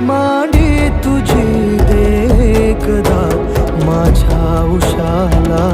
मांडी तुझी दे कदा माझ्या उशाला.